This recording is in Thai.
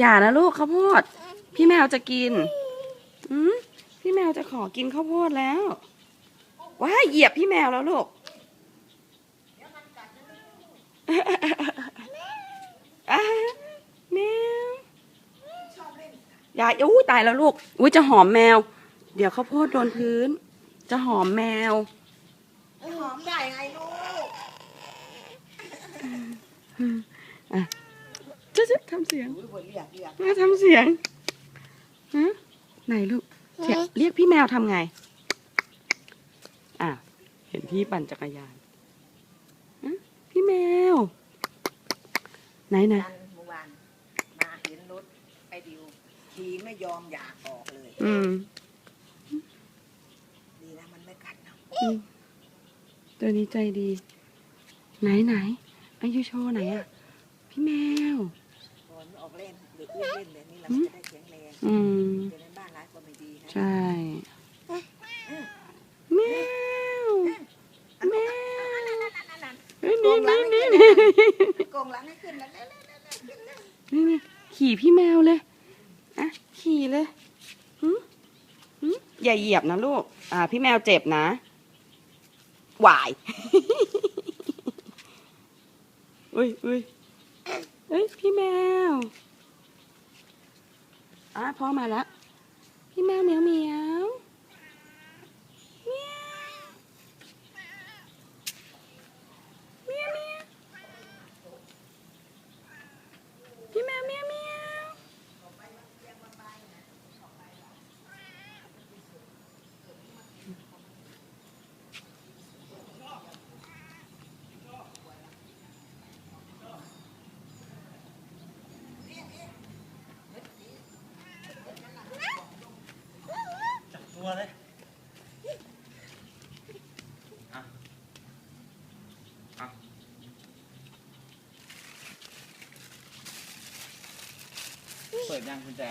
อย่านะลูกข้าวโพด พี่แมวจะกินอืมพี่แมวจะขอกินข้าวโพดแล้วว้าเหยียบพี่แมวแล้วลูกแมวอย่าอุ้ยตายแล้วลูกอุ้ยจะหอมแมว เดี๋ยวข้าวโพดโดนพื้น จะหอมแมวหอมได้ไงลูก จะจะ ทำเสียงอุ้ยบ่เรียกเรียกแม่ทำเสียงฮะไหนลูกเสียงเรียกพี่แมวทำไง อะ เห็นพี่ปั่นจักรยานฮะพี่แมว ไหนไหนกันเมื่อวานมาเห็นรถไอดิวขี่ไม่ยอมอยากออกเลย อืมดีนะมันไม่กัดเนาะอืมตัวนี้ใจดี ไหนไหนอายุโชว์ไหนอะพี่แมวก่ อนออกเล่นหรืออุ้ยเล่นแบบนี้เราจะได้แข็งแรงอืมเดี๋ยวในบ้านร้ายก็ไม่ดีนะใช่แมวแมวเอ้ยนี่นี่นี่นี่โกงหลังให้ขึ้นแล้วเร็วๆๆๆขึ้นเลยนี่นี่ขี่พี่แมวเลยอะขี่เลยหึหึอย่าเหยียบนะลูก อ่า พี่แมวเจ็บนะหวายอุ้ยอุ้ยเอ้ย พี่แมว อะ พ่อมาแล้ว พี่แมวเหมียวเหมียวเมียวเมียวเมียวพี่แมวเมียวเมียว จับตัวเลยอะอะเปิดยังคุณแจ